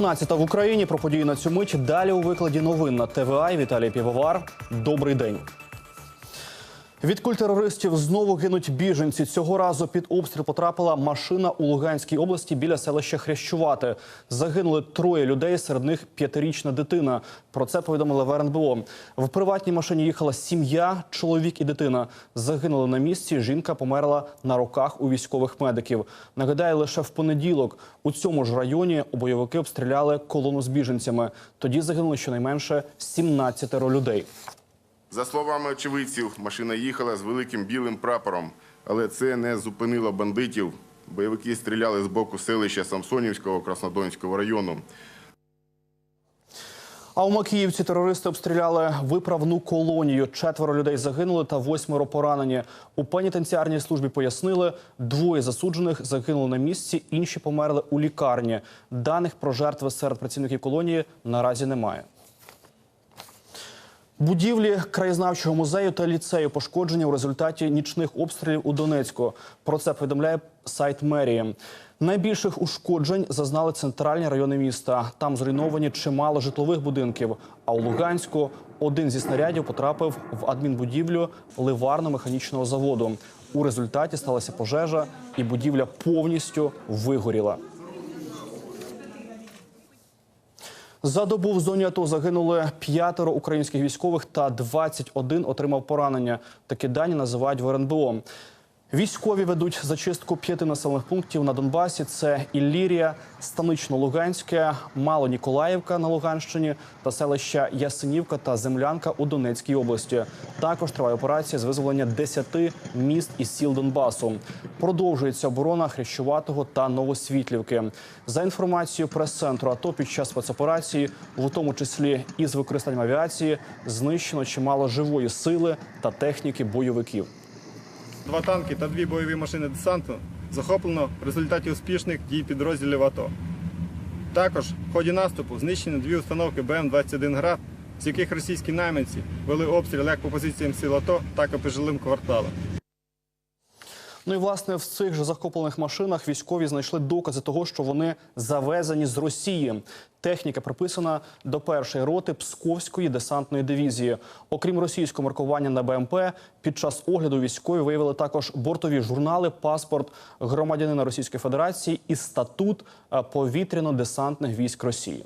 19 в Україні про події на цю мить. Далі у викладі новин на ТВА. Віталій Півовар. Добрий день. Від куль терористів знову гинуть біженці. Цього разу під обстріл потрапила машина у Луганській області біля селища Хрещувате. Загинули троє людей, серед них п'ятирічна дитина. Про це повідомили в РНБО. В приватній машині їхала сім'я, чоловік і дитина. Загинули на місці. Жінка померла на руках у військових медиків. Нагадаю, лише в понеділок у цьому ж районі бойовики обстріляли колону з біженцями. Тоді загинули щонайменше 17 людей. За словами очевидців, машина їхала з великим білим прапором, але це не зупинило бандитів. Бойовики стріляли з боку селища Самсонівського Краснодонського району. А у Макіївці терористи обстріляли виправну колонію. Четверо людей загинули та восьмеро поранені. У пенітенціарній службі пояснили, двоє засуджених загинули на місці, інші померли у лікарні. Даних про жертви серед працівників колонії наразі немає. Будівлі краєзнавчого музею та ліцею пошкоджені у результаті нічних обстрілів у Донецьку. Про це повідомляє сайт мерії. Найбільших ушкоджень зазнали центральні райони міста. Там зруйновані чимало житлових будинків. А у Луганську один зі снарядів потрапив в адмінбудівлю ливарно-механічного заводу. У результаті сталася пожежа, і будівля повністю вигоріла. За добу в зоні АТО загинули п'ятеро українських військових та 21 отримав поранення. Такі дані називають в РНБО. Військові ведуть зачистку п'яти населених пунктів на Донбасі. Це Іллірія, Станично-Луганське, Мало-Ніколаївка на Луганщині та селища Ясенівка та Землянка у Донецькій області. Також триває операція з визволення 10 міст і сіл Донбасу. Продовжується оборона Хрещуватого та Новосвітлівки. За інформацією прес-центру АТО під час спецоперації, в тому числі із використанням авіації, знищено чимало живої сили та техніки бойовиків. Два танки та дві бойові машини десанту захоплено в результаті успішних дій підрозділів АТО. Також в ході наступу знищені дві установки БМ-21 «Град», з яких російські найманці вели обстріл як по позиціям сил АТО, так і по жилим кварталам. Ну і власне в цих же захоплених машинах військові знайшли докази того, що вони завезені з Росії. Техніка приписана до першої роти Псковської десантної дивізії. Окрім російського маркування на БМП, під час огляду військові виявили також бортові журнали, паспорт громадянина Російської Федерації і статут е, повітряно-десантних військ Росії.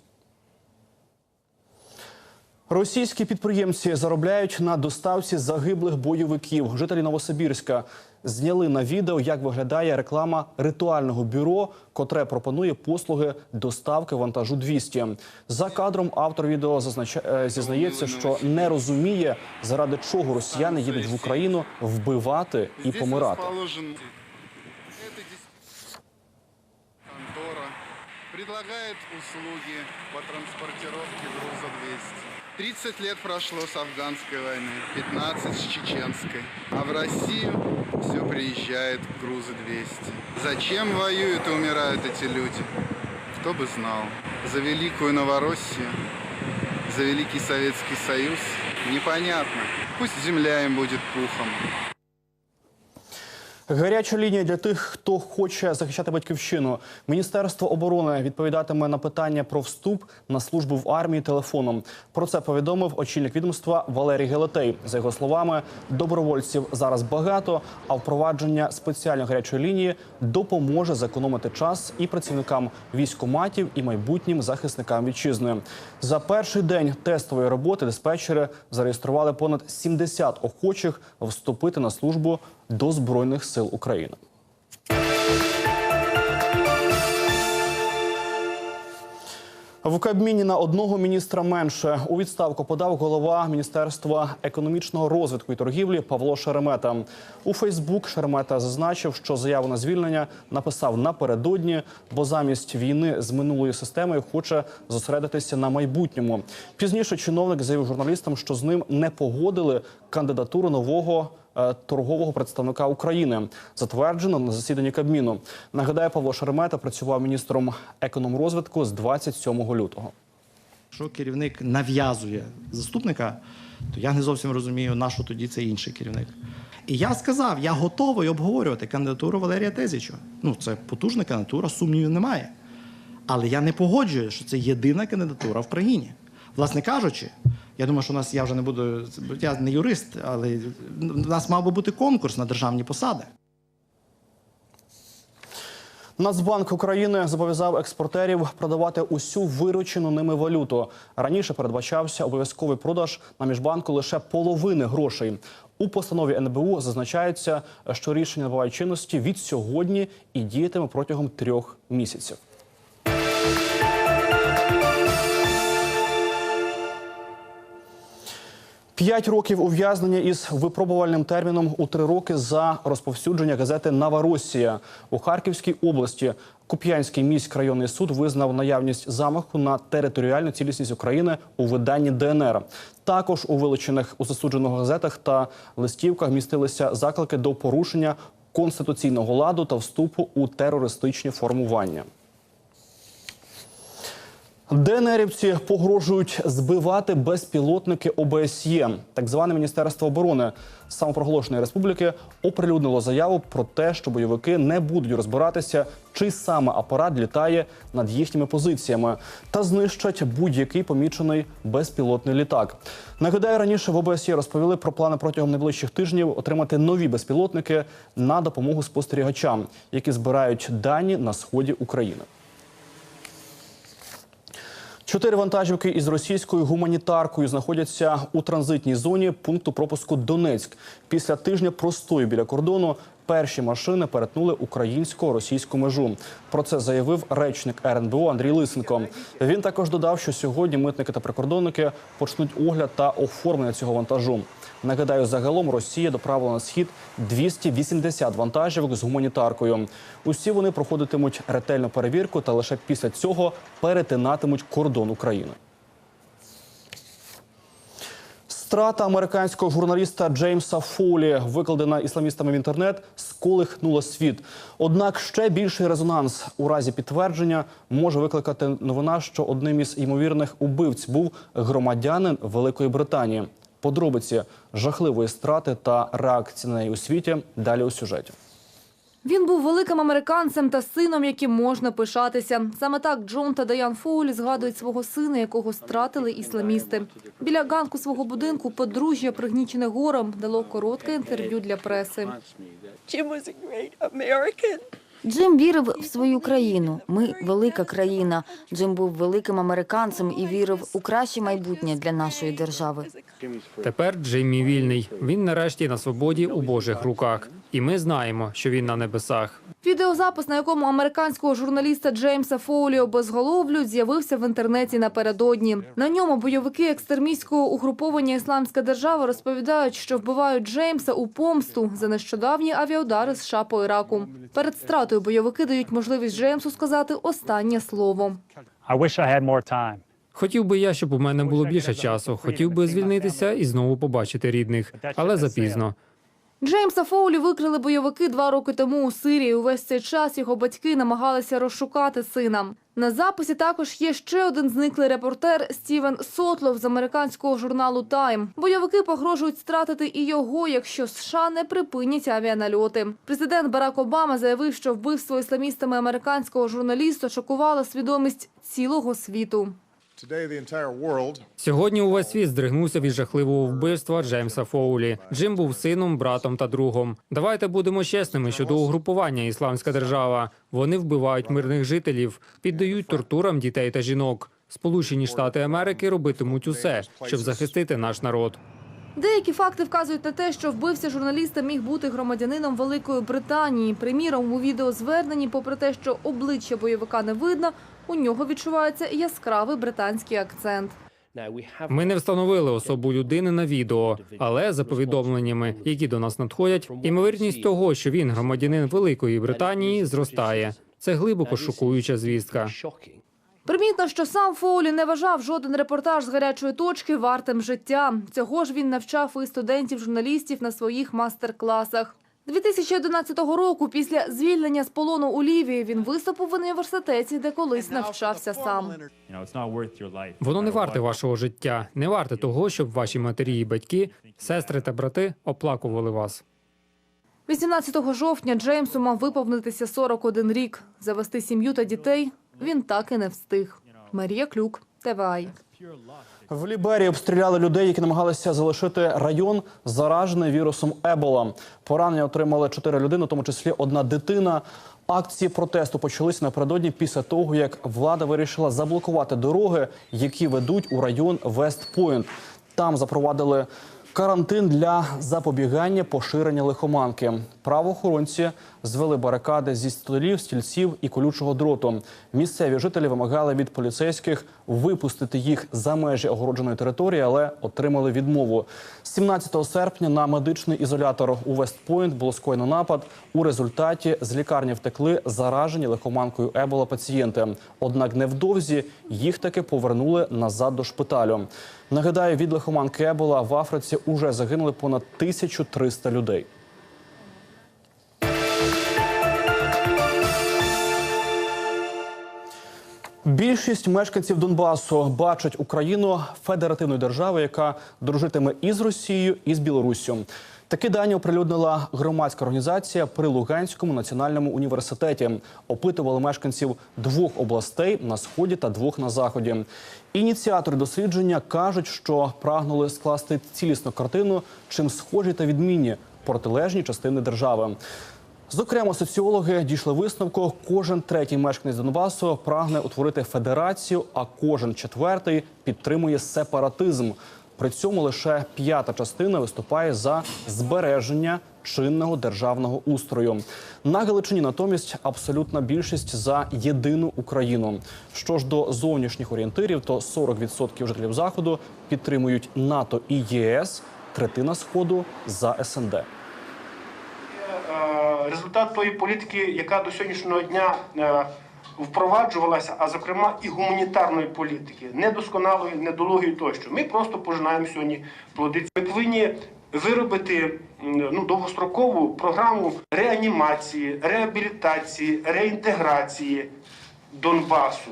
Російські підприємці заробляють на доставці загиблих бойовиків. Жителі Новосибірська зняли на відео, як виглядає реклама ритуального бюро, котре пропонує послуги доставки вантажу 200. За кадром автор відео зазнача... е, зізнається, що не розуміє, заради чого росіяни їдуть в Україну вбивати і помирати. предлагает услуги по транспортировке груза 200. 30 лет прошло с афганской войны, 15 с чеченской. А в Россию все приезжает грузы 200. Зачем воюют и умирают эти люди? Кто бы знал. За великую Новороссию, за Великий Советский Союз непонятно. Пусть земля им будет пухом. Гаряча лінія для тих, хто хоче захищати батьківщину. Міністерство оборони відповідатиме на питання про вступ на службу в армії телефоном. Про це повідомив очільник відомства Валерій Гелетей. За його словами, добровольців зараз багато, а впровадження спеціальної гарячої лінії допоможе зекономити час і працівникам військоматів, і майбутнім захисникам вітчизни. За перший день тестової роботи диспетчери зареєстрували понад 70 охочих вступити на службу до збройних сил України. В Кабміні на одного міністра менше у відставку подав голова міністерства економічного розвитку і торгівлі Павло Шеремета. У Фейсбук Шеремета зазначив, що заяву на звільнення написав напередодні, бо замість війни з минулою системою хоче зосередитися на майбутньому. Пізніше чиновник заявив журналістам, що з ним не погодили кандидатуру нового торгового представника України, затверджено на засіданні Кабміну. Нагадаю, Павло Шеремета працював міністром економрозвитку з 27 лютого. Якщо керівник нав'язує заступника, то я не зовсім розумію, на що тоді це інший керівник. І я сказав, я готовий обговорювати кандидатуру Валерія Тезіча. Ну, це потужна кандидатура, сумнівів немає. Але я не погоджую, що це єдина кандидатура в країні. Власне кажучи, я думаю, що у нас я вже не буду. Я не юрист, але в нас мав би бути конкурс на державні посади. Нацбанк України зобов'язав експортерів продавати усю виручену ними валюту. Раніше передбачався обов'язковий продаж на міжбанку лише половини грошей. У постанові НБУ зазначається, що рішення набуває чинності від сьогодні і діятиме протягом трьох місяців. П'ять років ув'язнення із випробувальним терміном у три роки за розповсюдження газети Новоросія у Харківській області. Куп'янський міськрайонний суд визнав наявність замаху на територіальну цілісність України у виданні ДНР. Також у вилучених у засудженого газетах та листівках містилися заклики до порушення конституційного ладу та вступу у терористичні формування. ДНРівці погрожують збивати безпілотники ОБСЄ. Так зване Міністерство оборони самопроголошеної республіки оприлюднило заяву про те, що бойовики не будуть розбиратися, чий саме апарат літає над їхніми позиціями, та знищать будь-який помічений безпілотний літак. Нагадаю, раніше в ОБСЄ розповіли про плани протягом найближчих тижнів отримати нові безпілотники на допомогу спостерігачам, які збирають дані на сході України. Чотири вантажівки із російською гуманітаркою знаходяться у транзитній зоні пункту пропуску Донецьк. Після тижня простою біля кордону перші машини перетнули українсько-російську межу. Про це заявив речник РНБО Андрій Лисенко. Він також додав, що сьогодні митники та прикордонники почнуть огляд та оформлення цього вантажу. Нагадаю, загалом Росія доправила на схід 280 вантажівок з гуманітаркою. Усі вони проходитимуть ретельну перевірку та лише після цього перетинатимуть кордон України. Страта американського журналіста Джеймса Фолі, викладена ісламістами в інтернет, сколихнула світ. Однак ще більший резонанс у разі підтвердження може викликати новина, що одним із ймовірних убивць був громадянин Великої Британії. Подробиці жахливої страти та реакції на неї у світі далі у сюжеті. Він був великим американцем та сином, яким можна пишатися. Саме так Джон та Даян Фоулі згадують свого сина, якого стратили ісламісти. Біля ганку свого будинку подружжя, пригнічене гором, дало коротке інтерв'ю для преси. Джим вірив в свою країну. Ми велика країна. Джим був великим американцем і вірив у краще майбутнє для нашої держави. Тепер Джиммі вільний. Він нарешті на свободі у Божих руках. І ми знаємо, що він на небесах. Відеозапис, на якому американського журналіста Джеймса Фоулі обезголовлюють, з'явився в інтернеті напередодні. На ньому бойовики екстремістського угруповання «Ісламська держава» розповідають, що вбивають Джеймса у помсту за нещодавні авіаудари США по Іраку. Перед стратою бойовики дають можливість Джеймсу сказати останнє слово. Хотів би я, щоб у мене було більше часу. Хотів би звільнитися і знову побачити рідних, але запізно. Джеймса Фоулі викрили бойовики два роки тому у Сирії. Увесь цей час його батьки намагалися розшукати сина. На записі також є ще один зниклий репортер Стівен Сотлов з американського журналу Тайм. Бойовики погрожують стратити і його, якщо США не припинять авіанальоти. Президент Барак Обама заявив, що вбивство ісламістами американського журналіста шокувало свідомість цілого світу. Сьогодні увесь світ здригнувся від жахливого вбивства Джеймса Фоулі. Джим був сином, братом та другом. Давайте будемо чесними щодо угрупування Ісламська держава. Вони вбивають мирних жителів, піддають тортурам дітей та жінок. Сполучені Штати Америки робитимуть усе, щоб захистити наш народ. Деякі факти вказують на те, що вбивця журналіста міг бути громадянином Великої Британії. Приміром, у відеозверненні, попри те, що обличчя бойовика не видно, у нього відчувається яскравий британський акцент. Ми не встановили особу людини на відео, але за повідомленнями, які до нас надходять, імовірність того, що він громадянин Великої Британії, зростає. Це глибоко шокуюча звістка. Примітно, що сам Фоулі не вважав жоден репортаж з гарячої точки вартим життя. Цього ж він навчав і студентів-журналістів на своїх мастер-класах. 2011 року, після звільнення з полону у Лівії, він виступив в університеті, де колись навчався сам. Воно не варте вашого життя, не варте того, щоб ваші матері і батьки, сестри та брати оплакували вас. 18 жовтня Джеймсу мав виповнитися 41 рік. Завести сім'ю та дітей він так і не встиг. Марія Клюк, ТВАЙ. В Ліберії обстріляли людей, які намагалися залишити район заражений вірусом Ебола. Поранення отримали чотири людини, у тому числі одна дитина. Акції протесту почалися напередодні після того, як влада вирішила заблокувати дороги, які ведуть у район Вестпойнт. Там запровадили карантин для запобігання поширення лихоманки. Правоохоронці звели барикади зі столів, стільців і колючого дроту. Місцеві жителі вимагали від поліцейських випустити їх за межі огородженої території, але отримали відмову. 17 серпня на медичний ізолятор у Вестпойнт було скоєно напад. У результаті з лікарні втекли заражені лихоманкою Ебола пацієнти. Однак невдовзі їх таки повернули назад до шпиталю. Нагадаю, від лихоманки Ебола в Африці уже загинули понад 1300 людей. Більшість мешканців Донбасу бачать Україну федеративною державою, яка дружитиме і з Росією, і з Білоруссю. Такі дані оприлюднила громадська організація при Луганському національному університеті. Опитували мешканців двох областей на сході та двох на заході. Ініціатори дослідження кажуть, що прагнули скласти цілісну картину, чим схожі та відмінні протилежні частини держави. Зокрема, соціологи дійшли висновку, кожен третій мешканець Донбасу прагне утворити федерацію, а кожен четвертий підтримує сепаратизм. При цьому лише п'ята частина виступає за збереження чинного державного устрою. На Галичині натомість абсолютна більшість за єдину Україну. Що ж до зовнішніх орієнтирів, то 40% жителів заходу підтримують НАТО і ЄС, третина сходу за СНД. Е, результат тої політики, яка до сьогоднішнього дня е, впроваджувалася, а зокрема і гуманітарної політики, недосконалої, недолугої тощо. Ми просто пожинаємо сьогодні плоди. Ми повинні виробити ну, довгострокову програму реанімації, реабілітації, реінтеграції Донбасу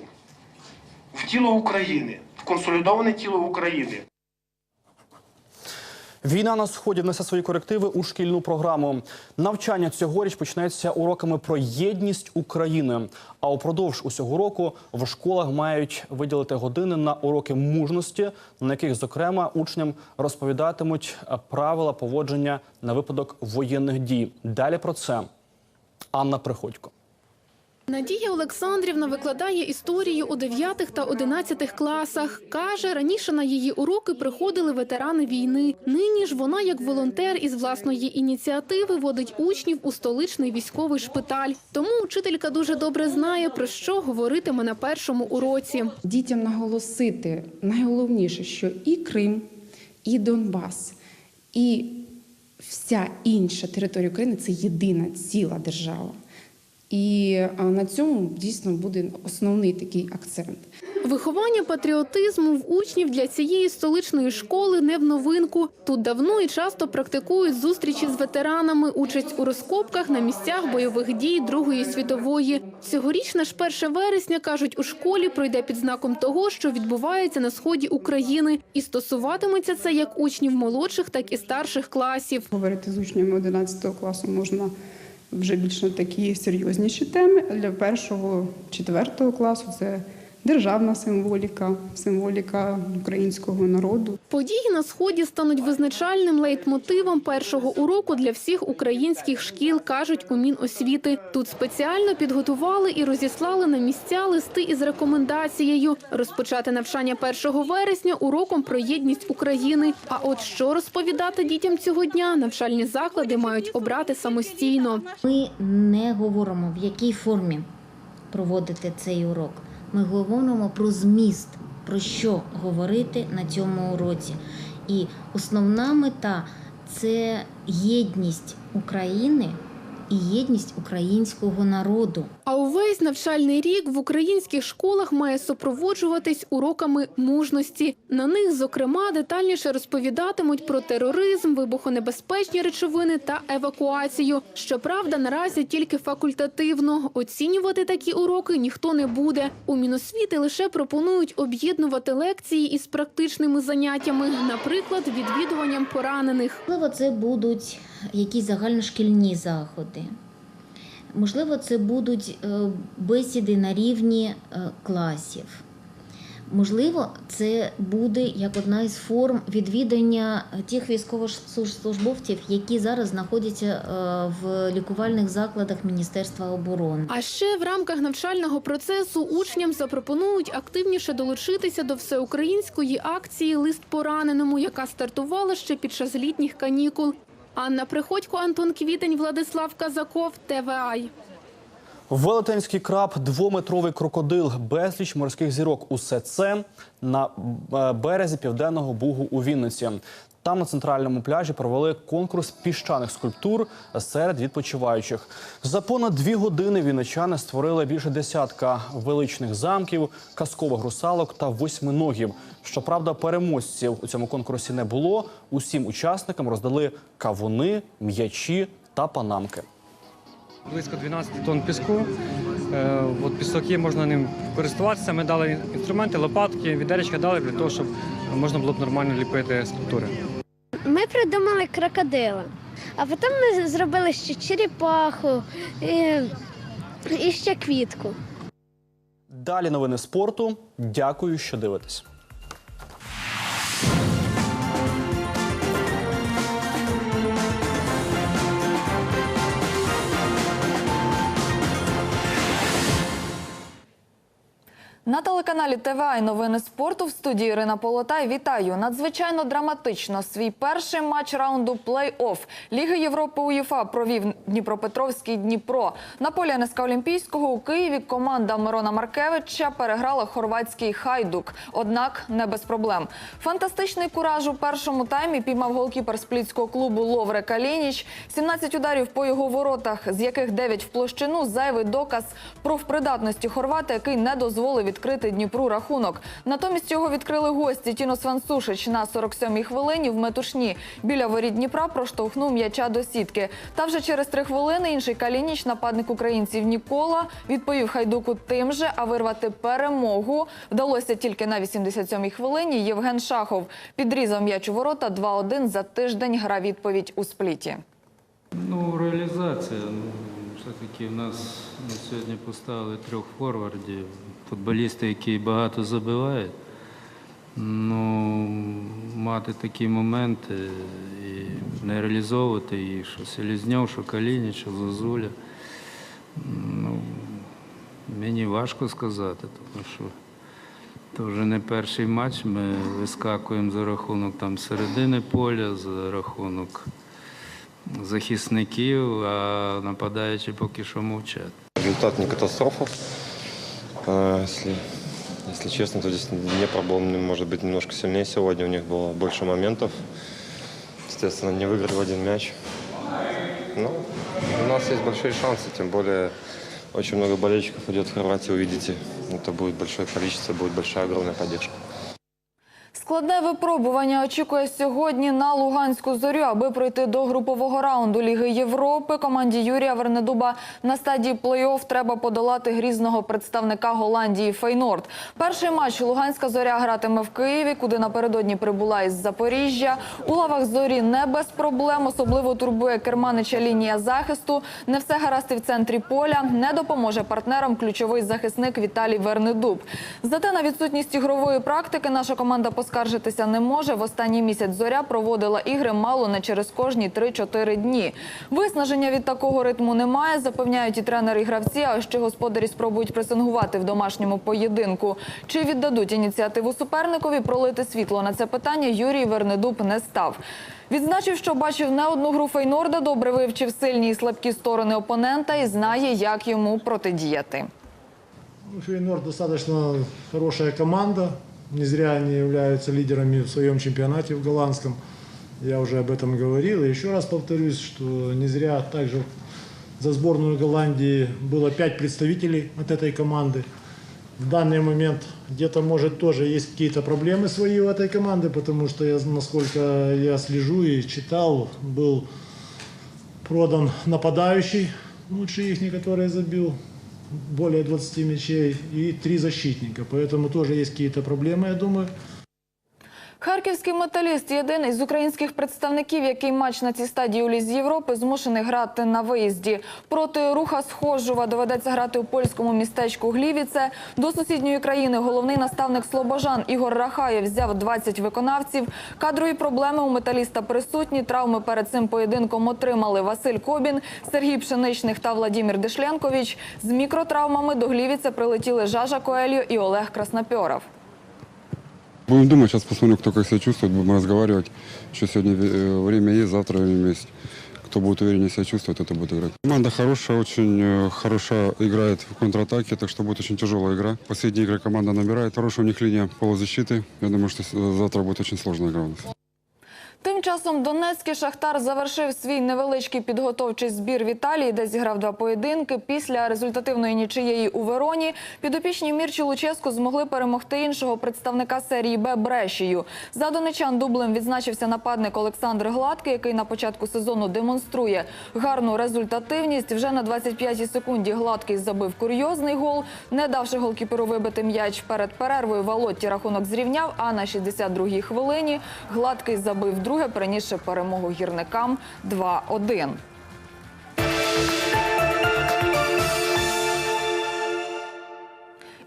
в тіло України, в консолідоване тіло України. Війна на сході внесе свої корективи у шкільну програму. Навчання цьогоріч почнеться уроками про єдність України. А упродовж усього року в школах мають виділити години на уроки мужності, на яких, зокрема, учням розповідатимуть правила поводження на випадок воєнних дій. Далі про це Анна Приходько. Надія Олександрівна викладає історію у 9 та 11 класах. Каже, раніше на її уроки приходили ветерани війни. Нині ж вона, як волонтер із власної ініціативи, водить учнів у столичний військовий шпиталь. Тому учителька дуже добре знає, про що говоритиме на першому уроці. дітям наголосити найголовніше, що і Крим, і Донбас, і вся інша територія України це єдина ціла держава. І на цьому дійсно буде основний такий акцент. Виховання патріотизму в учнів для цієї столичної школи не в новинку. Тут давно і часто практикують зустрічі з ветеранами, участь у розкопках на місцях бойових дій Другої світової. Цьогорічне ж 1 вересня кажуть, у школі пройде під знаком того, що відбувається на сході України, і стосуватиметься це як учнів молодших, так і старших класів. Говорити з учнями 11 класу можна вже більш на такі серйозніші теми. Для першого, четвертого класу це державна символіка, символіка українського народу. Події на сході стануть визначальним лейтмотивом першого уроку для всіх українських шкіл, кажуть у Міносвіти. Тут спеціально підготували і розіслали на місця листи із рекомендацією розпочати навчання 1 вересня уроком про єдність України. А от що розповідати дітям цього дня, навчальні заклади мають обрати самостійно. Ми не говоримо, в якій формі проводити цей урок. Ми говоримо про зміст, про що говорити на цьому уроці. І основна мета це єдність України і єдність українського народу. А увесь навчальний рік в українських школах має супроводжуватись уроками мужності. На них, зокрема, детальніше розповідатимуть про тероризм, вибухонебезпечні речовини та евакуацію. Щоправда, наразі тільки факультативно. Оцінювати такі уроки ніхто не буде. У Міносвіти лише пропонують об'єднувати лекції із практичними заняттями, наприклад, відвідуванням поранених. Можливо, це будуть якісь загальношкільні заходи. Можливо, це будуть е, бесіди на рівні е, класів. Можливо, це буде як одна із форм відвідання тих військовослужбовців, які зараз знаходяться е, в лікувальних закладах Міністерства оборони. А ще в рамках навчального процесу учням запропонують активніше долучитися до всеукраїнської акції Лист пораненому, яка стартувала ще під час літніх канікул. Анна Приходько, Антон Квітень, Владислав Казаков, ТВАЙ. Велетенський краб, двометровий крокодил, безліч морських зірок. Усе це на е, березі південного бугу у Вінниці. Там на центральному пляжі провели конкурс піщаних скульптур серед відпочиваючих. За понад дві години вінничани створили більше десятка величних замків, казкових русалок та восьминогів. Щоправда, переможців у цьому конкурсі не було. Усім учасникам роздали кавуни, м'ячі та панамки. Близько 12 тонн піску. Е, От пісок є, можна ним користуватися. Ми дали інструменти, лопатки, відеречка дали для того, щоб можна було б нормально ліпити скульптури. Ми придумали крокодила, а потім ми зробили ще черепаху і, і ще квітку. Далі новини спорту. Дякую, що дивитесь. На телеканалі ТВА і новини спорту в студії Ірина Полотай. Вітаю! Надзвичайно драматично свій перший матч раунду плей-офф Ліги Європи УЄФА провів Дніпропетровський Дніпро. На полі НСК Олімпійського у Києві команда Мирона Маркевича переграла хорватський хайдук. Однак не без проблем. Фантастичний кураж у першому таймі піймав голкіпер сплітського клубу Ловре Калініч. 17 ударів по його воротах, з яких 9 в площину. Зайвий доказ профпридатності хорвата, який не дозволив відкрити Дніпру рахунок. Натомість його відкрили гості. Тінос Вансушич на 47-й хвилині в метушні біля воріт Дніпра проштовхнув м'яча до сітки. Та вже через три хвилини інший Калініч, нападник українців Нікола, відповів Хайдуку тим же, а вирвати перемогу вдалося тільки на 87-й хвилині. Євген Шахов підрізав м'яч у ворота 2-1 за тиждень. Гра відповідь у спліті. Ну, реалізація. Ну, все-таки в нас на сьогодні поставили трьох форвардів. Футболісти, які багато забивають. Ну, мати такі моменти і не реалізовувати їх, що Селізньов, що Калініч, що Зозуля. Ну, мені важко сказати, тому що це вже не перший матч. Ми вискакуємо за рахунок там середини поля, за рахунок захисників, а нападаючі поки що мовчать. Результат не катастрофа. А, Если, если честно, то здесь Днепр был, может быть, немножко сильнее сегодня. У них было больше моментов. Естественно, не выиграли в один мяч. Но у нас есть большие шансы, тем более очень много болельщиков идет в Хорватию, увидите. Это будет большое количество, будет большая огромная поддержка. Складне випробування очікує сьогодні на Луганську зорю, аби пройти до групового раунду Ліги Європи. Команді Юрія Вернедуба на стадії плей-офф треба подолати грізного представника Голландії Фейнорд. Перший матч Луганська зоря гратиме в Києві, куди напередодні прибула із Запоріжжя. У лавах зорі не без проблем. Особливо турбує керманича лінія захисту. Не все гаразд і в центрі поля. Не допоможе партнерам ключовий захисник Віталій Вернедуб. Зате на відсутність ігрової практики наша команда поскаржитися не може. В останній місяць зоря проводила ігри мало не через кожні 3-4 дні. Виснаження від такого ритму немає, запевняють і тренери, і гравці. А ще господарі спробують пресингувати в домашньому поєдинку. Чи віддадуть ініціативу суперникові? Пролити світло на це питання Юрій Вернедуб не став. Відзначив, що бачив не одну гру Фейнорда, добре вивчив сильні і слабкі сторони опонента і знає, як йому протидіяти. Ну, Фейнорд достаточно хорошая команда. Не зря они являются лидерами в своем чемпионате в голландском. Я уже об этом говорил. И еще раз повторюсь, что не зря также за сборную Голландии было пять представителей от этой команды. В данный момент где-то, может, тоже есть какие-то проблемы свои у этой команды, потому что, я, насколько я слежу и читал, был продан нападающий, лучший их, который забил более 20 мячей, и три защитника. Поэтому тоже есть какие-то проблемы, я думаю. Харківський металіст єдиний з українських представників, який матч на цій стадії у Лізі Європи змушений грати на виїзді. Проти руха Схожува доведеться грати у польському містечку Глівіце. До сусідньої країни головний наставник Слобожан Ігор Рахаєв взяв 20 виконавців. Кадрові проблеми у металіста присутні. Травми перед цим поєдинком отримали Василь Кобін, Сергій Пшеничних та Владімір Дишленкович. З мікротравмами до Глівіце прилетіли Жажа Коельо і Олег Краснопьоров. Будем думать, сейчас посмотрим, кто как себя чувствует, будем разговаривать. Еще сегодня э, время есть, завтра время есть. Кто будет увереннее себя чувствовать, это будет играть. Команда хорошая, очень э, хорошо играет в контратаке, так что будет очень тяжелая игра. Последние игры команда набирает. Хорошая у них линия полузащиты. Я думаю, что с- завтра будет очень сложная игра у нас. Тим часом Донецький Шахтар завершив свій невеличкий підготовчий збір в Італії, де зіграв два поєдинки. Після результативної нічиєї у Вероні підопічні Мірчі Луческу змогли перемогти іншого представника серії Б Брешію. За донечан дублем відзначився нападник Олександр Гладкий, який на початку сезону демонструє гарну результативність. Вже на 25-й секунді Гладкий забив курйозний гол, не давши голкіперу вибити м'яч перед перервою. Валотті рахунок зрівняв. А на 62-й хвилині Гладкий забив друге, принісши перемогу гірникам 2-1.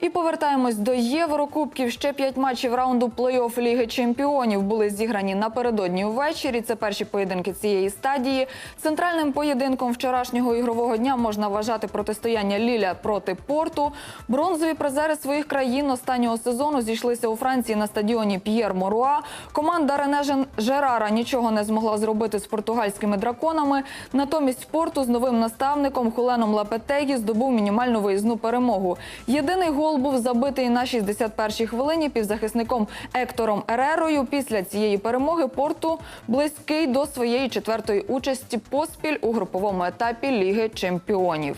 І повертаємось до Єврокубків. Ще п'ять матчів раунду плей-офф Ліги Чемпіонів були зіграні напередодні увечері. Це перші поєдинки цієї стадії. Центральним поєдинком вчорашнього ігрового дня можна вважати протистояння Ліля проти Порту. Бронзові призери своїх країн останнього сезону зійшлися у Франції на стадіоні П'єр Моруа. Команда Рене Жерара нічого не змогла зробити з португальськими драконами. Натомість Порту з новим наставником Хуленом Лапетегі здобув мінімальну виїзну перемогу. Єдиний гол був забитий на 61-й хвилині півзахисником Ектором Ерерою. Після цієї перемоги Порту близький до своєї четвертої участі поспіль у груповому етапі Ліги Чемпіонів.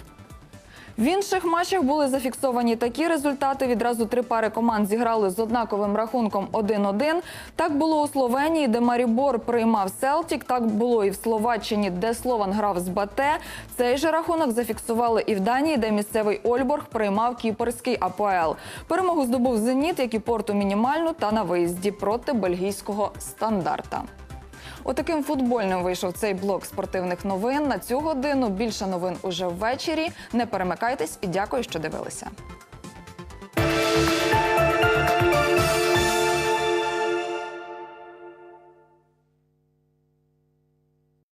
В інших матчах були зафіксовані такі результати. Відразу три пари команд зіграли з однаковим рахунком 1-1. Так було у Словенії, де Марібор приймав Селтік. Так було і в Словаччині, де Слован грав з Бате. Цей же рахунок зафіксували і в Данії, де місцевий Ольборг приймав кіпрський АПЛ. Перемогу здобув Зеніт, як і порту мінімальну та на виїзді проти бельгійського стандарта. Отаким футбольним вийшов цей блок спортивних новин. На цю годину більше новин уже ввечері. Не перемикайтесь і дякую, що дивилися.